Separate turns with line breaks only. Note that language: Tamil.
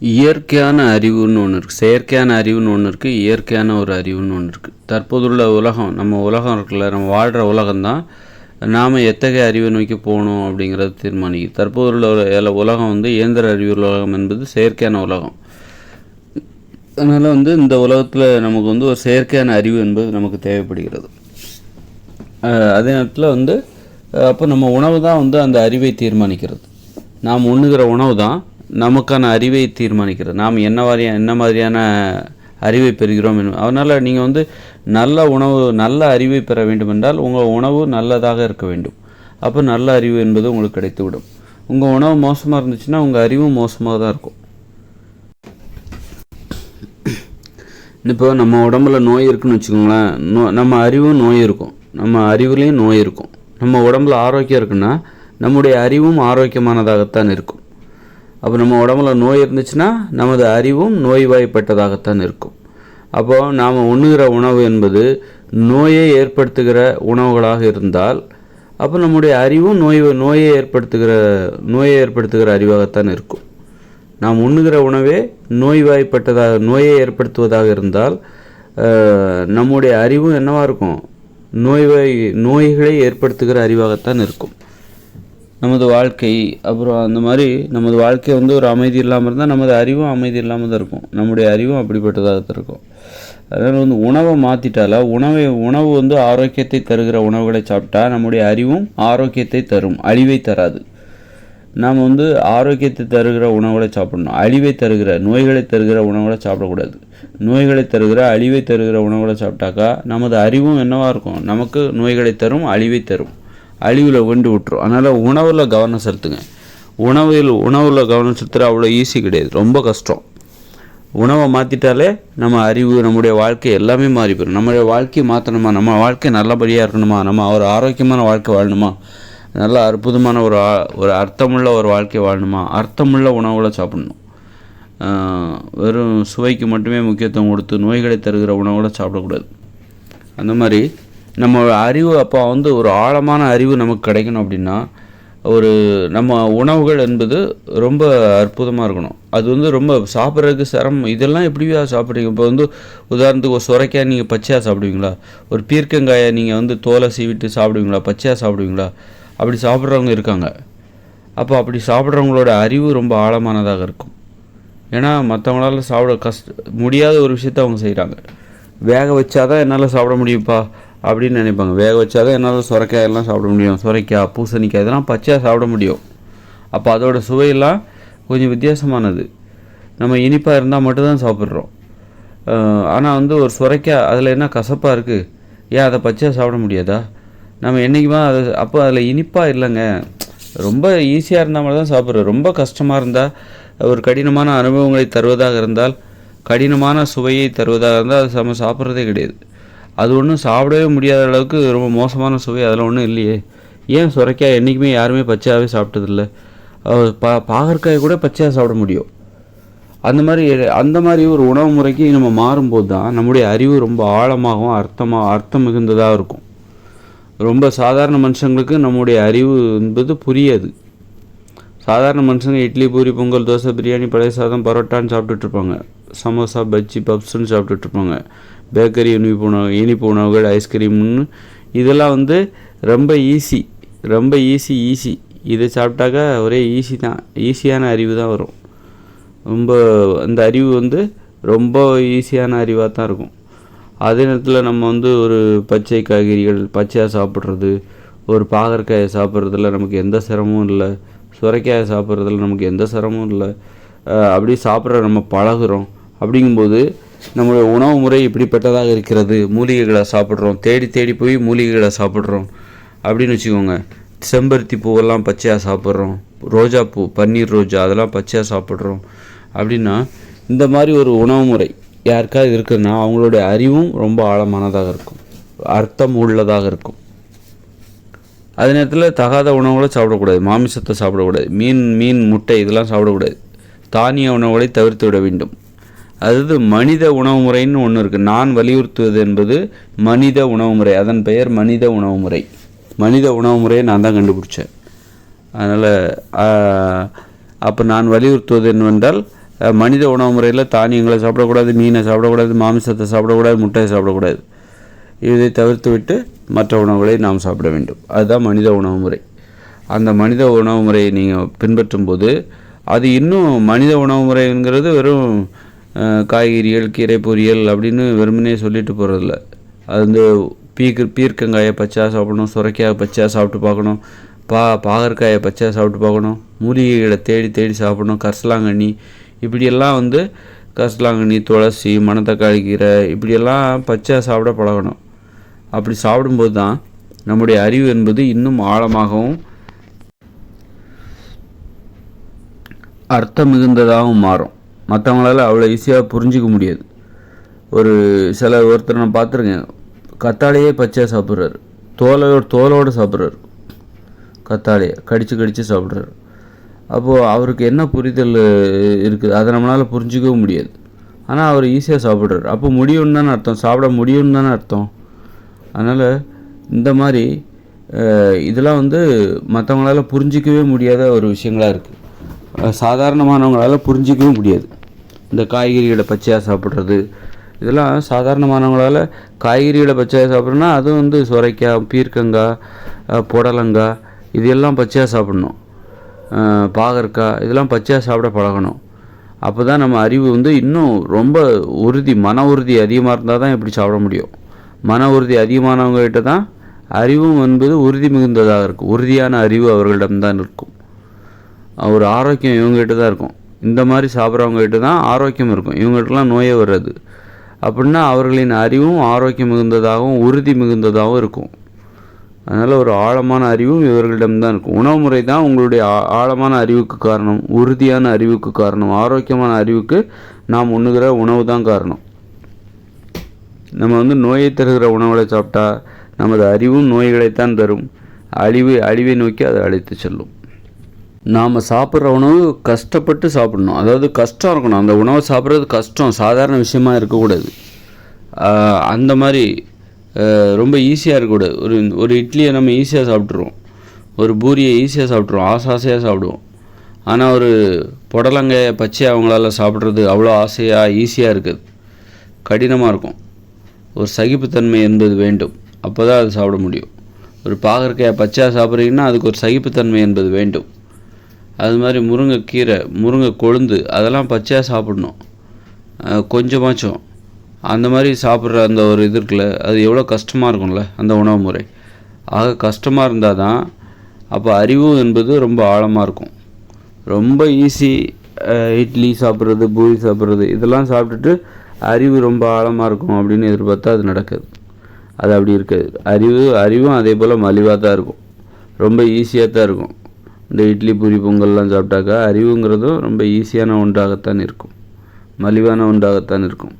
இயற்கையான அறிவுன்னு ஒன்று இருக்குது செயற்கையான அறிவுன்னு ஒன்று இருக்குது இயற்கையான ஒரு அறிவுன்னு ஒன்று இருக்குது தற்போதுள்ள உலகம் நம்ம உலகம் இருக்குல்ல நம்ம வாழ்கிற உலகம்தான் நாம் எத்தகைய அறிவை நோக்கி போகணும் அப்படிங்கிறத தீர்மானிக்கு தற்போதுள்ள உலகம் வந்து இயந்திர அறிவு உலகம் என்பது செயற்கையான உலகம். அதனால் வந்து இந்த உலகத்தில் நமக்கு வந்து ஒரு செயற்கையான அறிவு என்பது நமக்கு தேவைப்படுகிறது. அதே நேரத்தில் வந்து அப்போ நம்ம உணவு தான் வந்து அந்த அறிவை தீர்மானிக்கிறது. நாம் உண்ணுகிற உணவு தான் நமக்கான அறிவை தீர்மானிக்கிறது. நாம் என்ன மாதிரி என்ன மாதிரியான அறிவை பெறுகிறோம் அதனால் நீங்கள் வந்து நல்ல உணவு நல்ல அறிவை பெற வேண்டும் என்றால் உங்கள் உணவு நல்லதாக இருக்க வேண்டும். அப்போ நல்ல அறிவு என்பது உங்களுக்கு கிடைத்துவிடும். உங்கள் உணவு மோசமாக இருந்துச்சுன்னா உங்கள் அறிவும் மோசமாக தான் இருக்கும். இப்போ நம்ம உடம்புல நோய் இருக்குன்னு வச்சுக்கோங்களேன். நோ நம்ம அறிவும் நோய் இருக்கும். நம்ம அறிவுலேயும் நோய் இருக்கும். நம்ம உடம்புல ஆரோக்கியம் இருக்குன்னா நம்முடைய அறிவும் ஆரோக்கியமானதாகத்தான் இருக்கும். அப்போ நம்ம உடம்புல நோய் இருந்துச்சுன்னா நமது அறிவும் நோய்வாய்ப்பட்டதாகத்தான் இருக்கும். அப்போ நாம் உண்ணுகிற உணவு என்பது நோயை ஏற்படுத்துகிற உணவுகளாக இருந்தால் அப்போ நம்முடைய அறிவும் நோய் நோயை ஏற்படுத்துகிற நோயை ஏற்படுத்துகிற அறிவாகத்தான் இருக்கும். நாம் உண்ணுகிற உணவே நோய்வாய்ப்பட்டதாக நோயை ஏற்படுத்துவதாக இருந்தால் நம்முடைய அறிவும் என்னவாக இருக்கும்? நோய்வாய் நோய்களை ஏற்படுத்துகிற அறிவாகத்தான் இருக்கும். நமது வாழ்க்கை அப்புறம் அந்த மாதிரி நமது வாழ்க்கை வந்து ஒரு அமைதி இல்லாமல் இருந்தால் நமது அறிவும் அமைதி இல்லாமல் தான் இருக்கும். நம்முடைய அறிவும் அப்படிப்பட்டதாக தான் இருக்கும். அதனால் வந்து உணவை மாற்றிட்டால உணவை உணவு வந்து ஆரோக்கியத்தை தருகிற உணவுகளை சாப்பிட்டா நம்முடைய அறிவும் ஆரோக்கியத்தை தரும். அழிவை தராது. நாம் வந்து ஆரோக்கியத்தை தருகிற உணவுகளை சாப்பிடணும். அழிவை தருகிற நோய்களை தருகிற உணவுகளை சாப்பிடக்கூடாது. நோய்களை தருகிற அழிவை தருகிற உணவுகளை சாப்பிட்டாக்கா நமது அறிவும் என்னவாக இருக்கும்? நமக்கு நோய்களை தரும் அழிவை தரும். அழிவில் கொண்டு விட்டுரும். அதனால் உணவில் கவனம் செலுத்துங்க. உணவில் உணவில் கவனம் செலுத்துகிற அவ்வளோ ஈஸி கிடையாது. ரொம்ப கஷ்டம். உணவை மாற்றிட்டாலே நம்ம அறிவு நம்முடைய வாழ்க்கை எல்லாமே மாறி போயிடும் நம்முடைய வாழ்க்கையை மாற்றணுமா நம்ம வாழ்க்கை நல்லபடியாக இருக்கணுமா? நம்ம ஒரு ஆரோக்கியமான வாழ்க்கை வாழணுமா? நல்ல அற்புதமான ஒரு ஒரு அர்த்தமுள்ள ஒரு வாழ்க்கை வாழணுமா? அர்த்தமுள்ள உணவுகளை சாப்பிடணும். வெறும் சுவைக்கு மட்டுமே முக்கியத்துவம் கொடுத்து நோய்களை தருகிற உணவுகளை சாப்பிடக்கூடாது. அந்த மாதிரி நம்ம அறிவு அப்போ வந்து ஒரு ஆழமான அறிவு நமக்கு கிடைக்கணும் அப்படின்னா ஒரு நம்ம உணவுகள் என்பது ரொம்ப அற்புதமாக இருக்கணும். அது வந்து ரொம்ப சாப்பிட்றதுக்கு சிரமம். இதெல்லாம் எப்படியா சாப்பிட்றீங்க? இப்போ வந்து உதாரணத்துக்கு ஒரு சுரைக்காய் நீங்கள் பச்சையாக சாப்பிடுவீங்களா? ஒரு பீர்க்கங்காயை நீங்கள் வந்து தோலை சீவிட்டு சாப்பிடுவீங்களா? பச்சையாக சாப்பிடுவீங்களா? அப்படி சாப்பிட்றவங்க இருக்காங்க. அப்போ அப்படி சாப்பிட்றவங்களோட அறிவு ரொம்ப ஆழமானதாக இருக்கும். ஏன்னா மற்றவங்களால சாப்பிட கஷ்ட முடியாத ஒரு விஷயத்த அவங்க செய்கிறாங்க வேக வச்சாதான் என்னால் சாப்பிட முடியும்ப்பா. அப்படின்னு நினைப்பாங்க. வேக வச்சா தான் என்னால் சுரைக்காய் எல்லாம் சாப்பிட முடியும். சுரைக்காய் பூசணிக்காய் இதெல்லாம் பச்சையாக சாப்பிட முடியும். அப்போ அதோட சுவையெல்லாம் கொஞ்சம் வித்தியாசமானது. நம்ம இனிப்பாக இருந்தால் மட்டும்தான் சாப்பிட்றோம். ஆனால் வந்து ஒரு சுரைக்காய் அதில் என்ன கசப்பாக இருக்குது ஏன் அதை பச்சையாக சாப்பிட முடியாதா? நம்ம என்றைக்குமா அது அப்போ அதில் இனிப்பாக இல்லைங்க. ரொம்ப ஈஸியாக இருந்தால் மட்டும் தான் சாப்பிட்றோம். ரொம்ப கஷ்டமாக இருந்தால் ஒரு கடினமான அனுபவங்களை தருவதாக இருந்தால் கடினமான சுவையை தருவதாக இருந்தால் அது நம்ம சாப்பிட்றதே கிடையாது. அது ஒன்றும் சாப்பிடவே முடியாத அளவுக்கு ரொம்ப மோசமான சுவை அதில் ஒன்றும் இல்லையே. ஏன் சுரைக்காய் என்றைக்குமே யாருமே பச்சையாகவே சாப்பிட்டதில்ல. பா பாகற்காய் கூட பச்சையாக சாப்பிட முடியும். அந்த மாதிரி அந்த மாதிரி ஒரு உணவு முறைக்கு நம்ம மாறும்போது தான் நம்முடைய அறிவு ரொம்ப ஆழமாகவும் அர்த்தமாக அர்த்தம் மிகுந்ததாக இருக்கும். ரொம்ப சாதாரண மனுஷங்களுக்கு நம்முடைய அறிவு என்பது புரியாது. சாதாரண மனுஷங்க இட்லி பூரி பொங்கல் தோசை பிரியாணி பழைய சாதம் பரோட்டான்னு சாப்பிட்டுட்ருப்பாங்க சமோசா பஜ்ஜி பப்ஸ்ன்னு சாப்பிட்டுட்ருப்பாங்க பேக்கரி இனிப்பு உணவு இனிப்பு உணவுகள் ஐஸ்கிரீம்னு இதெல்லாம் வந்து ரொம்ப ஈஸி ரொம்ப ஈஸி ஈஸி இதை சாப்பிட்டாக்கா ஒரே ஈஸி தான். ஈஸியான அறிவு தான் வரும். ரொம்ப அந்த அறிவு வந்து ரொம்ப ஈஸியான அறிவாக தான் இருக்கும். அதே நேரத்தில் நம்ம வந்து ஒரு பச்சை காய்கறிகள் பச்சையாக சாப்பிட்றது ஒரு பாகற்காயை சாப்பிட்றதுல நமக்கு எந்த சிரமமும் இல்லை. சுரைக்காயை சாப்பிட்றதுல நமக்கு எந்த சிரமமும் இல்லை. அப்படி சாப்பிட்ற நம்ம பழகுறோம். அப்படிங்கும்போது நம்மளுடைய உணவு முறை இப்படிப்பட்டதாக இருக்கிறது. மூலிகைகளை சாப்பிட்றோம். தேடி தேடி போய் மூலிகைகளை சாப்பிட்றோம். அப்படின்னு வச்சுக்கோங்க. செம்பருத்தி பூவெல்லாம் பச்சையாக சாப்பிட்றோம். ரோஜா பூ பன்னீர் ரோஜா அதெல்லாம் பச்சையாக சாப்பிட்றோம். அப்படின்னா இந்த மாதிரி ஒரு உணவு முறை யாருக்காவது இருக்குதுன்னா அவங்களுடைய அறிவும் ரொம்ப ஆழமானதாக இருக்கும். அர்த்தம் உள்ளதாக இருக்கும். அதே நேரத்தில் தகாத உணவுகளை சாப்பிடக்கூடாது. மாமிசத்தை சாப்பிடக்கூடாது. மீன் மீன் முட்டை இதெல்லாம் சாப்பிடக்கூடாது. தானிய உணவுகளை தவிர்த்து விட வேண்டும். அதாவது மனித உணவு முறைன்னு ஒன்று இருக்குது நான் வலியுறுத்துவது என்பது மனித உணவு முறை. அதன் பெயர் மனித உணவு முறை. மனித உணவு முறையை நான் தான் கண்டுபிடிச்சேன். அதனால் அப்போ நான் வலியுறுத்துவது என்னவென்றால் மனித உணவு முறையில் தானியங்களை சாப்பிடக்கூடாது மீனை சாப்பிடக்கூடாது மாமிசத்தை சாப்பிடக்கூடாது முட்டையை சாப்பிடக்கூடாது. இதை தவிர்த்து விட்டு மற்ற உணவுகளை நாம் சாப்பிட வேண்டும். அதுதான் மனித உணவு முறை. அந்த மனித உணவு முறையை நீங்கள் பின்பற்றும் போது அது இன்னும் மனித உணவு முறைங்கிறது வெறும் காய்கறிகள் கீரை பொரியல் அப்படின்னு வெறுமனே சொல்லிட்டு போகிறதில்ல அது வந்து பீக்கு பீர்க்கங்காயை பச்சையாக சாப்பிடணும் சுரைக்காய் பச்சையாக சாப்பிட்டு பார்க்கணும் பா பாகற்காயை பச்சையாக சாப்பிட்டு பார்க்கணும் மூலிகைகளை தேடி தேடி சாப்பிடணும் கரிசலாங்கண்ணி இப்படியெல்லாம் வந்து கரிசலாங்கண்ணி துளசி மணத்தக்காளி கீரை இப்படியெல்லாம் பச்சையாக சாப்பிட பழகணும். அப்படி சாப்பிடும்போது தான் நம்முடைய அறிவு என்பது இன்னும் ஆழமாகவும் அர்த்தம் மிகுந்ததாகவும் மாறும். மற்றவங்களால அவ்வளோ ஈஸியாக புரிஞ்சிக்க முடியாது. ஒரு சில ஒருத்தர் நான் பார்த்துருக்கேன் கத்தாழையே பச்சையாக சாப்பிட்றாரு. தோலோட தோலோடு சாப்பிட்றாரு. கத்தாழையை கடித்து கடித்து சாப்பிட்றாரு. அப்போது அவருக்கு என்ன புரிதல் இருக்குது? அதை நம்மளால் புரிஞ்சிக்கவும் முடியாது. ஆனால் அவர் ஈஸியாக சாப்பிட்றாரு. அப்போ முடியும்னு தானே அர்த்தம்? சாப்பிட முடியும்னு தானே அர்த்தம்? அதனால் இந்த மாதிரி இதெல்லாம் வந்து மற்றவங்களால புரிஞ்சிக்கவே முடியாத ஒரு விஷயங்களாக இருக்குது சாதாரணமானவங்களால் புரிஞ்சிக்கவே முடியாது. இந்த காய்கறிகளை பச்சையாக சாப்பிட்றது இதெல்லாம் சாதாரணமானவங்களால் காய்கறிகளை பச்சையாக சாப்பிட்றோன்னா அதுவும் வந்து சுரைக்காய் பீர்க்கங்காய் புடலங்காய் இது எல்லாம் பச்சையாக சாப்பிடணும். பாகற்காய் இதெல்லாம் பச்சையாக சாப்பிட பழகணும். அப்போ தான் நம்ம அறிவு வந்து இன்னும் ரொம்ப உறுதி மன உறுதி அதிகமாக இருந்தால் தான் இப்படி சாப்பிட முடியும். மன உறுதி அதிகமானவங்ககிட்ட தான் அறிவும் என்பது உறுதி மிகுந்ததாக இருக்கும். உறுதியான அறிவு அவர்களிடம்தான் இருக்கும். ஒரு ஆரோக்கியம் இவங்ககிட்ட தான் இருக்கும். இந்த மாதிரி சாப்பிட்றவங்ககிட்ட தான் ஆரோக்கியம் இருக்கும். இவங்ககிட்டலாம் நோயே வர்றது. அப்படின்னா அவர்களின் அறிவும் ஆரோக்கியம் மிகுந்ததாகவும் உறுதி மிகுந்ததாகவும் இருக்கும். அதனால் ஒரு ஆழமான அறிவும் இவர்களிடம்தான் இருக்கும். உணவு முறை தான் உங்களுடைய ஆழமான அறிவுக்கு காரணம். உறுதியான அறிவுக்கு காரணம். ஆரோக்கியமான அறிவுக்கு நாம் உண்ணுகிற உணவு தான் காரணம். நம்ம வந்து நோயை தருகிற உணவுகளை சாப்பிட்டா நமது அறிவும் நோய்களைத்தான் தரும். அழிவு அழிவை நோக்கி அதை அழைத்து செல்லும். நாம் சாப்பிட்ற உணவு கஷ்டப்பட்டு சாப்பிடணும். அதாவது கஷ்டம் இருக்கணும். அந்த உணவை சாப்பிட்றது கஷ்டம். சாதாரண விஷயமா இருக்கக்கூடாது. அந்த மாதிரி ரொம்ப ஈஸியாக இருக்கக்கூடாது. ஒரு ஒரு இட்லியை நம்ம ஈஸியாக சாப்பிட்ருவோம் ஒரு பூரியை ஈஸியாக சாப்பிட்ருவோம் ஆசை ஆசையாக சாப்பிடுவோம். ஆனால் ஒரு புடலங்காயை பச்சையை அவங்களால சாப்பிட்றது அவ்வளோ ஆசையாக ஈஸியாக இருக்குது. கடினமாக இருக்கும். ஒரு சகிப்புத்தன்மை என்பது வேண்டும். அப்போ தான் அது சாப்பிட முடியும். ஒரு பாகற்காயை பச்சையாக சாப்பிட்றீங்கன்னா அதுக்கு ஒரு சகிப்புத்தன்மை என்பது வேண்டும். அது மாதிரி முருங்கைக்கீரை முருங்கை கொழுந்து அதெல்லாம் பச்சையாக சாப்பிடணும். கொஞ்சமாச்சும். அந்த மாதிரி சாப்பிட்ற அந்த ஒரு இது இருக்குல்ல அது எவ்வளோ கஷ்டமாக இருக்கும்ல அந்த உணவு முறை. ஆக கஷ்டமாக இருந்தால் தான் அப்போ அறிவு என்பது ரொம்ப ஆழமாக இருக்கும். ரொம்ப ஈஸி இட்லி சாப்பிட்றது பூரி சாப்பிட்றது இதெல்லாம் சாப்பிட்டுட்டு அறிவு ரொம்ப ஆழமாக இருக்கும் அப்படின்னு எதிர்பார்த்தா அது நடக்காது. அது அப்படி இருக்காது. அறிவு அறிவும் அதே போல் மலிவாக தான் இருக்கும். ரொம்ப ஈஸியாக தான் இருக்கும். இந்த இட்லி பூரி பொங்கல்லாம் சாப்பிட்டாக்கா அறிவுங்கிறதும் ரொம்ப ஈஸியான ஒன்றாகத்தான் இருக்கும். மலிவான ஒன்றாகத்தான் இருக்கும்.